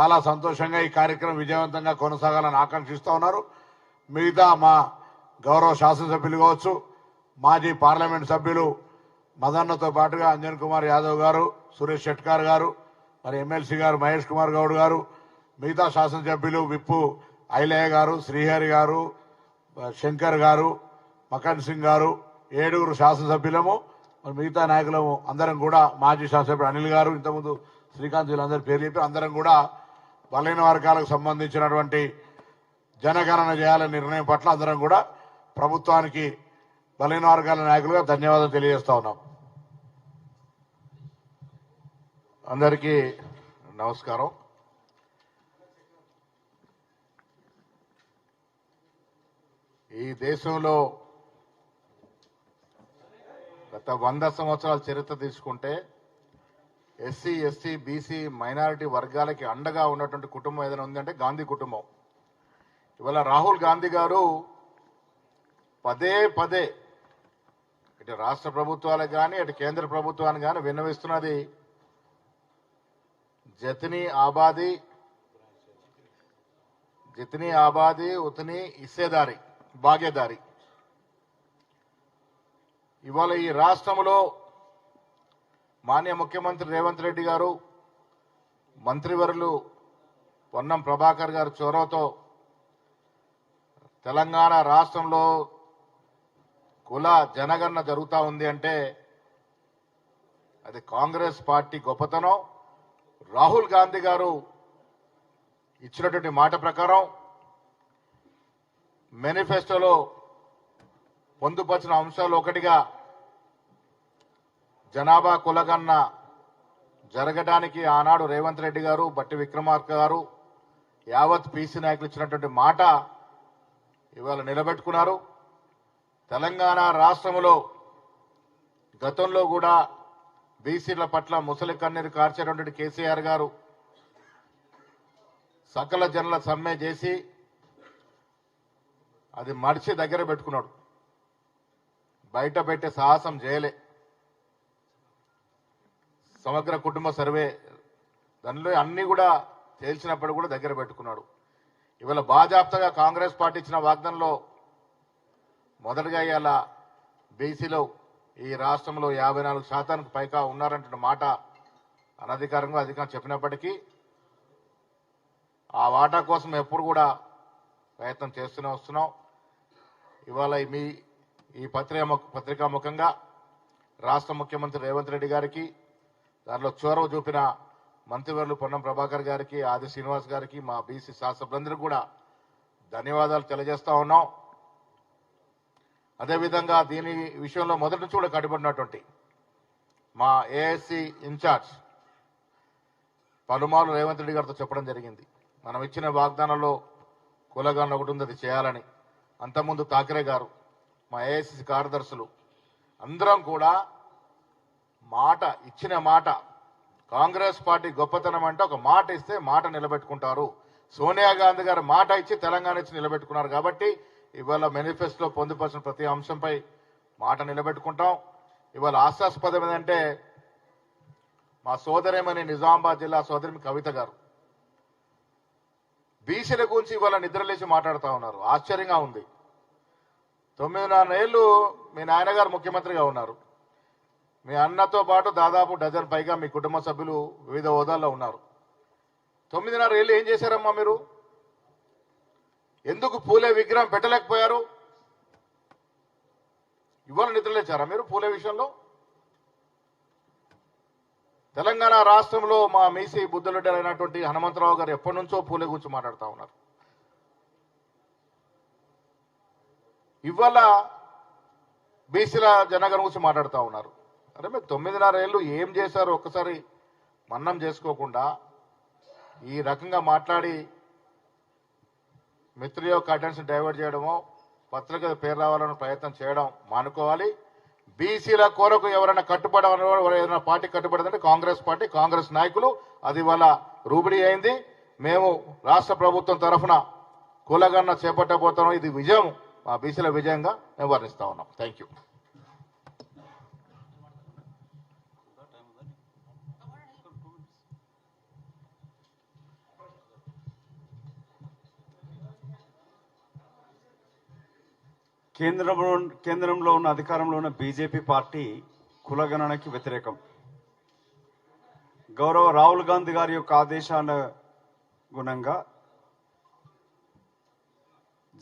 చాలా సంతోషంగా ఈ కార్యక్రమం విజయవంతంగా కొనసాగాలని ఆకాంక్షిస్తూ ఉన్నారు. మిగతా మా గౌరవ శాసనసభ్యులు కావచ్చు మాజీ పార్లమెంట్ సభ్యులు మదన్నతో పాటుగా అంజన్ కుమార్ యాదవ్ గారు సురేష్ షెట్కార్ గారు మరి ఎమ్మెల్సీ గారు మహేష్ కుమార్ గౌడ్ గారు మిగతా శాసనసభ్యులు విప్పు ఐలయ్య గారు శ్రీహరి గారు శంకర్ గారు మకన్ సింగ్ గారు ఏడుగురు శాసనసభ్యులము మరి మిగతా నాయకులము అందరం కూడా మాజీ శాసనసభ్యుడు అనిల్ గారు ఇంతకుముందు శ్రీకాంత్ వీళ్ళందరూ పేరు చెప్పి అందరం కూడా బలహీన వర్గాలకు సంబంధించినటువంటి జనగణన చేయాలనే నిర్ణయం పట్ల అందరం కూడా ప్రభుత్వానికి బలహీన వర్గాల నాయకులుగా ధన్యవాదాలు తెలియజేస్తా ఉన్నాం. అందరికీ నమస్కారం. ఈ దేశంలో గత వంద సంవత్సరాల చరిత్ర తీసుకుంటే ఎస్సీ ఎస్టీ బీసీ మైనారిటీ వర్గాలకి అండగా ఉన్నటువంటి కుటుంబం ఏదైనా ఉందంటే గాంధీ కుటుంబం. ఇవాళ రాహుల్ గాంధీ గారు పదే పదే ఇటు రాష్ట్ర ప్రభుత్వాలకు కానీ ఇటు కేంద్ర ప్రభుత్వానికి కానీ విన్నవిస్తున్నది జతిని ఆబాది జితని ఆబాది ఉతని ఇస్సేదారి భాగ్యదారి ఇవాళ ఈ రాష్ట్రంలో మాన్య ముఖ్యమంత్రి రేవంత్ రెడ్డి గారు మంత్రివర్యులు పొన్నం ప్రభాకర్ గారు చొరవతో తెలంగాణ రాష్ట్రంలో కుల జనగణన జరుగుతూ ఉంది అంటే అది కాంగ్రెస్ పార్టీ గొప్పతనం. రాహుల్ గాంధీ గారు ఇచ్చినటువంటి మాట ప్రకారం మేనిఫెస్టోలో పొందుపరిచిన అంశాలు ఒకటిగా జనాభా కులగన్న జరగడానికి ఆనాడు రేవంత్ రెడ్డి గారు బట్టి విక్రమార్క గారు యావత్ పీసీ నాయకులు ఇచ్చినటువంటి మాట ఇవాళ నిలబెట్టుకున్నారు. తెలంగాణ రాష్ట్రంలో గతంలో కూడా బీసీల పట్ల ముసలి కన్నీరు కార్చేటటువంటి కేసీఆర్ గారు సకల జనుల సమ్మె చేసి అది మడిచి దగ్గర పెట్టుకున్నాడు. బయట పెట్టే సాహసం చేయలే. సమగ్ర కుటుంబ సర్వే దానిలో అన్ని కూడా తేల్చినప్పుడు కూడా దగ్గర పెట్టుకున్నాడు. ఇవాళ బాజాప్తగా కాంగ్రెస్ పార్టీ ఇచ్చిన వాగ్దానంలో మొదటగా ఇవాళ బీసీలో ఈ రాష్ట్రంలో యాభై నాలుగు శాతానికి పైగా ఉన్నారంటున్న మాట అనధికారంగా అధికారం చెప్పినప్పటికీ ఆ వాటా కోసం ఎప్పుడు కూడా ప్రయత్నం చేస్తూనే వస్తున్నాం. ఇవాళ మీ ఈ పత్రిక పత్రికా ముఖంగా రాష్ట్ర ముఖ్యమంత్రి రేవంత్ రెడ్డి గారికి దానిలో చొరవ చూపిన మంత్రివర్లు పొన్నం ప్రభాకర్ గారికి ఆది శ్రీనివాస్ గారికి మా బీసీ శాసనసభ్యులందరికీ కూడా ధన్యవాదాలు తెలియజేస్తా ఉన్నాం. అదేవిధంగా దీని విషయంలో మొదటి నుంచి కూడా కట్టుబడినటువంటి మా ఏఎస్సీ ఇన్ఛార్జ్ పలుమాలు రేవంత్ రెడ్డి గారితో చెప్పడం జరిగింది. మనం ఇచ్చిన వాగ్దానంలో కులగాన ఒకటి ఉంది అది చేయాలని. అంతకుముందు ఠాకరే గారు మా ఏఐసిసి కార్యదర్శులు అందరం కూడా మాట ఇచ్చిన మాట. కాంగ్రెస్ పార్టీ గొప్పతనం అంటే ఒక మాట ఇస్తే మాట నిలబెట్టుకుంటారు. సోనియా గాంధీ గారు మాట ఇచ్చి తెలంగాణ ఇచ్చి నిలబెట్టుకున్నారు కాబట్టి ఇవాళ మేనిఫెస్టోలో పొందుపరిచిన ప్రతి అంశంపై మాట నిలబెట్టుకుంటాం. ఇవాళ ఆశాస్పదం ఏంటంటే మా సోదరేమని నిజామాబాద్ జిల్లా సోదరి కవిత గారు. బీసీల గురించి ఇవాళ నిద్రలేసి మాట్లాడుతూ ఉన్నారు. ఆశ్చర్యంగా ఉంది. తొమ్మిదిన్నర ఏళ్ళు మీ నాయనగారు ముఖ్యమంత్రిగా ఉన్నారు. మీ అన్నతో పాటు దాదాపు డజన్ పైగా మీ కుటుంబ సభ్యులు వివిధ హోదాల్లో ఉన్నారు. తొమ్మిదిన్నర ఏళ్ళు ఏం చేశారమ్మా మీరు? ఎందుకు పూలే విగ్రహం పెట్టలేకపోయారు? ఇవాళ నిద్రలేచారా మీరు పూలే విషయంలో? తెలంగాణ రాష్ట్రంలో మా మీసీ బుద్ధులడ్డలైనటువంటి హనుమంతరావు గారు ఎప్పటి నుంచో పూలే గురించి మాట్లాడుతూ ఉన్నారు. ఇవాళ బీసీల జనగణ గురించి మాట్లాడుతూ ఉన్నారు. అరే మీరు తొమ్మిదిన్నర ఏళ్ళు ఏం చేశారో ఒక్కసారి మన్నం చేసుకోకుండా? ఈ రకంగా మాట్లాడి మిత్రుల యొక్క అటెన్షన్ డైవర్ట్ చేయడమో పత్రిక పేరు రావాలని ప్రయత్నం చేయడం మానుకోవాలి. బీసీల కొరకు ఎవరైనా కట్టుబడి ఏదైనా పార్టీ కట్టుబడిందంటే కాంగ్రెస్ పార్టీ కాంగ్రెస్ నాయకులు అది వాళ్ళ రూబిడీ అయింది. మేము రాష్ట్ర ప్రభుత్వం తరఫున కూలగన్న చేపట్టబోతున్నాం. ఇది విజయం మా బీసీల విజయంగా మేము వర్ణిస్తా ఉన్నాం. థ్యాంక్ కేంద్రంలో కేంద్రంలో ఉన్న అధికారంలో ఉన్న బీజేపీ పార్టీ కులగణనకి వ్యతిరేకం. గౌరవ రాహుల్ గాంధీ గారి యొక్క ఆదేశాల గుణంగా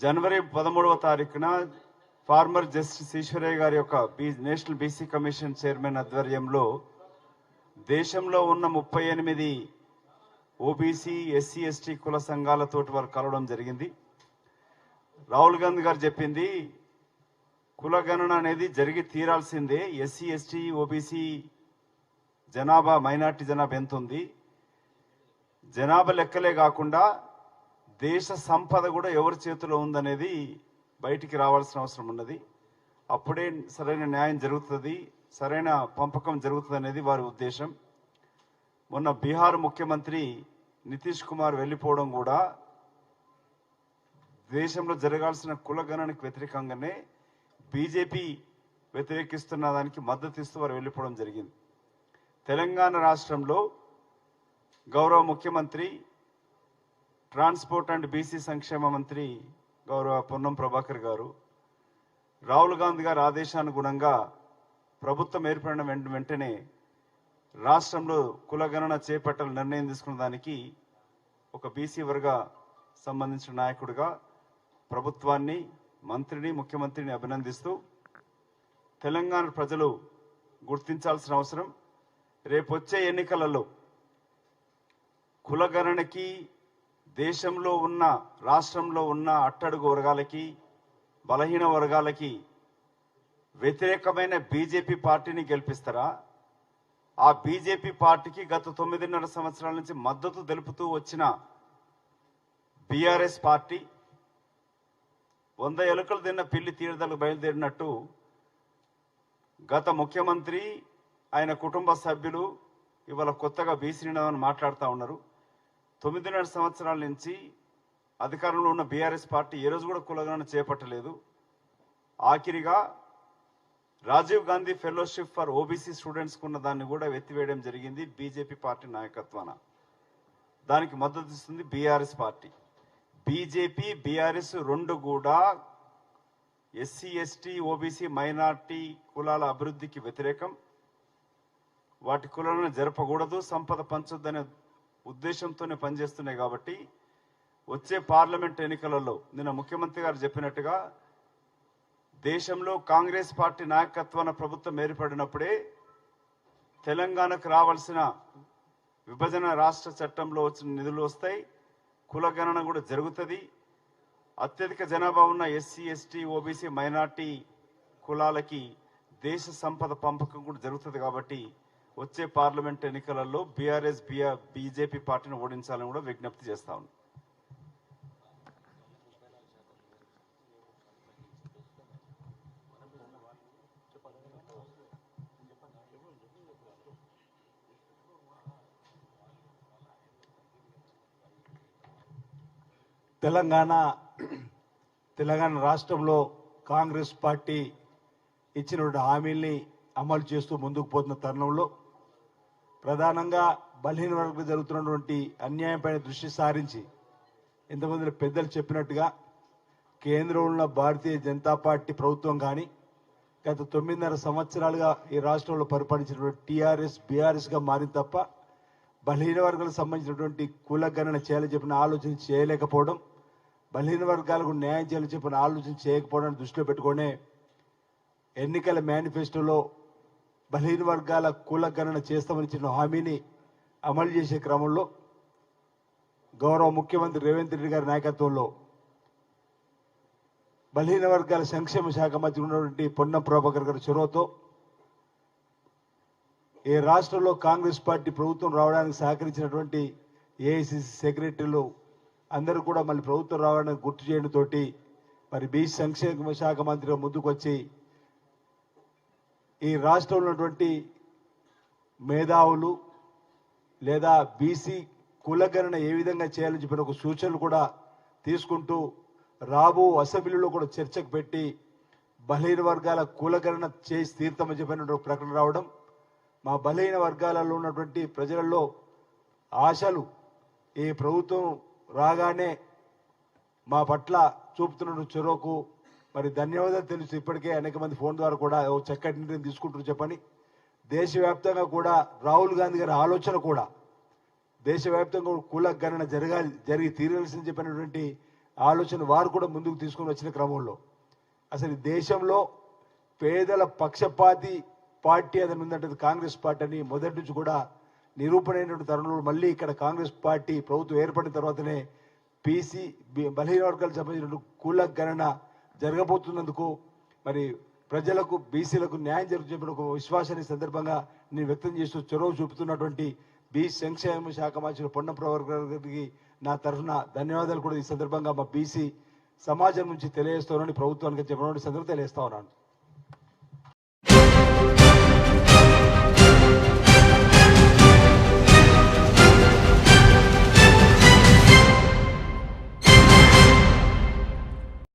జనవరి పదమూడవ తారీఖున ఫార్మర్ జస్టిస్ ఈశ్వరయ్య గారి యొక్క B national BC commission chairman ఆధ్వర్యంలో దేశంలో ఉన్న ముప్పై ఎనిమిది ఓబీసీ ఎస్సీ ఎస్టీ కుల సంఘాలతోటి వారు కలవడం జరిగింది. రాహుల్ గాంధీ గారు చెప్పింది కులగణన అనేది జరిగి తీరాల్సిందే. ఎస్సీ ఎస్టీ ఓబీసీ జనాభా మైనార్టీ జనాభా ఎంత ఉంది జనాభా లెక్కలే కాకుండా దేశ సంపద కూడా ఎవరి చేతిలో ఉందనేది బయటికి రావాల్సిన అవసరం ఉన్నది. అప్పుడే సరైన న్యాయం జరుగుతుంది సరైన పంపకం జరుగుతుంది అనేది వారి ఉద్దేశం. మొన్న బీహార్ ముఖ్యమంత్రి నితీష్ కుమార్ వెళ్ళిపోవడం కూడా దేశంలో జరగాల్సిన కులగణనకు వ్యతిరేకంగానే బీజేపీ వ్యతిరేకిస్తున్న దానికి మద్దతు ఇస్తూ వారు వెళ్ళిపోవడం జరిగింది. తెలంగాణ రాష్ట్రంలో గౌరవ ముఖ్యమంత్రి ట్రాన్స్పోర్ట్ అండ్ బీసీ సంక్షేమ మంత్రి గౌరవ పొన్నం ప్రభాకర్ గారు రాహుల్ గాంధీ గారి ఆదేశానుగుణంగా ప్రభుత్వం ఏర్పడిన వెంట వెంటనే రాష్ట్రంలో కులగణన చేపట్టాలని నిర్ణయం తీసుకున్న దానికి ఒక బీసీ వర్గ సంబంధించిన నాయకుడిగా ప్రభుత్వాన్ని మంత్రిని ముఖ్యమంత్రిని అభినందిస్తూ తెలంగాణ ప్రజలు గుర్తించాల్సిన అవసరం. రేపొచ్చే ఎన్నికలలో కులగణనకి దేశంలో ఉన్న రాష్ట్రంలో ఉన్న అట్టడుగు వర్గాలకి బలహీన వర్గాలకి వ్యతిరేకమైన బీజేపీ పార్టీని గెలిపిస్తారా? ఆ బీజేపీ పార్టీకి గత తొమ్మిదిన్నర సంవత్సరాల నుంచి మద్దతు తెలుపుతూ వచ్చిన బీఆర్ఎస్ పార్టీ వంద ఎలుకలు తిన్న పిల్లి తీర్థలకు బయలుదేరినట్టు గత ముఖ్యమంత్రి ఆయన కుటుంబ సభ్యులు ఇవాళ కొత్తగా బీసీని మాట్లాడుతూ ఉన్నారు. తొమ్మిదిన్నర సంవత్సరాల నుంచి అధికారంలో ఉన్న బీఆర్ఎస్ పార్టీ ఏ రోజు కూడా కులగణన చేపట్టలేదు. ఆఖరిగా Rajiv Gandhi fellowship for OBC స్టూడెంట్స్కు ఉన్న దాన్ని కూడా ఎత్తివేయడం జరిగింది బీజేపీ పార్టీ నాయకత్వాన. దానికి మద్దతు ఇస్తుంది బీఆర్ఎస్ పార్టీ. బీజేపీ బీఆర్ఎస్ రెండు కూడా ఎస్సీ ఎస్టీ ఓబీసీ మైనార్టీ కులాల అభివృద్ధికి వ్యతిరేకం. వాటి కులాలను జరపకూడదు సంపద పంచొద్దనే ఉద్దేశంతోనే పనిచేస్తున్నాయి కాబట్టి వచ్చే పార్లమెంట్ ఎన్నికలలో నిన్న ముఖ్యమంత్రి గారు చెప్పినట్టుగా దేశంలో కాంగ్రెస్ పార్టీ నాయకత్వాన ప్రభుత్వం ఏర్పడినప్పుడే తెలంగాణకు రావాల్సిన విభజన రాష్ట్ర చట్టంలో వచ్చిన నిధులు వస్తాయి. కులగణన కూడా జరుగుతుంది. అత్యధిక జనాభా ఉన్న ఎస్సీ ఎస్టీ ఓబీసీ మైనార్టీ కులాలకి దేశ సంపద పంపకం కూడా జరుగుతుంది కాబట్టి వచ్చే పార్లమెంట్ ఎన్నికలలో బీఆర్ఎస్ బీఆర్ బీజేపీ పార్టీని ఓడించాలని కూడా విజ్ఞప్తి చేస్తా ఉన్నాం. తెలంగాణ తెలంగాణ రాష్ట్రంలో కాంగ్రెస్ పార్టీ ఇచ్చినటువంటి హామీల్ని అమలు చేస్తూ ముందుకు పోతున్న తరుణంలో ప్రధానంగా బలహీన వర్గం జరుగుతున్నటువంటి అన్యాయంపై దృష్టి సారించి ఇంతమంది పెద్దలు చెప్పినట్టుగా కేంద్రంలో ఉన్న భారతీయ జనతా పార్టీ ప్రభుత్వం కానీ గత తొమ్మిదిన్నర సంవత్సరాలుగా ఈ రాష్ట్రంలో పరిపాలించినటువంటి టీఆర్ఎస్ బీఆర్ఎస్గా మారింది తప్ప బలహీన వర్గాలకు సంబంధించినటువంటి కులగణన చేయాలని చెప్పిన ఆలోచన చేయలేకపోవడం బలహీన వర్గాలకు న్యాయం చేయాలని చెప్పిన ఆలోచన చేయకపోవడం దృష్టిలో పెట్టుకునే ఎన్నికల మేనిఫెస్టోలో బలహీన వర్గాల కులగణన చేస్తామని ఇచ్చిన హామీని అమలు చేసే క్రమంలో గౌరవ ముఖ్యమంత్రి రేవంత్ రెడ్డి గారి నాయకత్వంలో బలహీన వర్గాల సంక్షేమ శాఖ మంత్రి ఉన్నటువంటి పొన్నం ప్రభాకర్ గారి చొరవతో ఈ రాష్ట్రంలో కాంగ్రెస్ పార్టీ ప్రభుత్వం రావడానికి సహకరించినటువంటి ఏఐసిసి సెక్రటరీలు అందరూ కూడా మళ్ళీ ప్రభుత్వం రావడానికి గుర్తు చేయడం తోటి మరి బీసీ సంక్షేమ శాఖ మంత్రిగా ముందుకొచ్చి ఈ రాష్ట్రంలో ఉన్నటువంటి మేధావులు లేదా బీసీ కులగణన ఏ విధంగా చేయాలని చెప్పిన ఒక సూచనలు కూడా తీసుకుంటూ రాబో అసెంబ్లీలో కూడా చర్చకు పెట్టి బలహీన వర్గాల కులగణన చేసి తీర్థమని చెప్పిన ప్రకటన రావడం మా బలహీన వర్గాలలో ఉన్నటువంటి ప్రజలలో ఆశలు ఈ ప్రభుత్వం రాగానే మా పట్ల చూపుతున్న చొరవకు మరి ధన్యవాదాలు తెలుసు ఇప్పటికే అనేక మంది ఫోన్ ద్వారా కూడా ఓ చక్కటి నిర్ణయం తీసుకుంటారు చెప్పని. దేశవ్యాప్తంగా కూడా రాహుల్ గాంధీ గారి ఆలోచన కూడా దేశవ్యాప్తంగా కుల గణన జరగాలి జరిగి తీరాల్సింది చెప్పినటువంటి ఆలోచన వారు కూడా ముందుకు తీసుకొని వచ్చిన క్రమంలో. అసలు ఈ దేశంలో పేదల పక్షపాతి పార్టీ అదని ఉందంటే కాంగ్రెస్ పార్టీ అని మొదటి నుంచి కూడా నిరూపణైనటువంటి తరుణంలో మళ్ళీ ఇక్కడ కాంగ్రెస్ పార్టీ ప్రభుత్వం ఏర్పడిన తర్వాతనే పీసీ బలహీన వర్గాలకు సంబంధించిన కుల గణన జరగబోతున్నందుకు మరి ప్రజలకు బీసీలకు న్యాయం జరుగుతున్న ఒక విశ్వాసాన్ని సందర్భంగా నేను వ్యక్తం చేస్తూ చొరవ చూపుతున్నటువంటి బీ సంక్షేమ శాఖ మంత్రి పొన్నం ప్రభాకర్ గారికి నా తరఫున ధన్యవాదాలు కూడా ఈ సందర్భంగా మా బీసీ సమాజం నుంచి తెలియజేస్తానని ప్రభుత్వానికి చెప్పడం సందర్భం తెలియజేస్తా ఉన్నాను.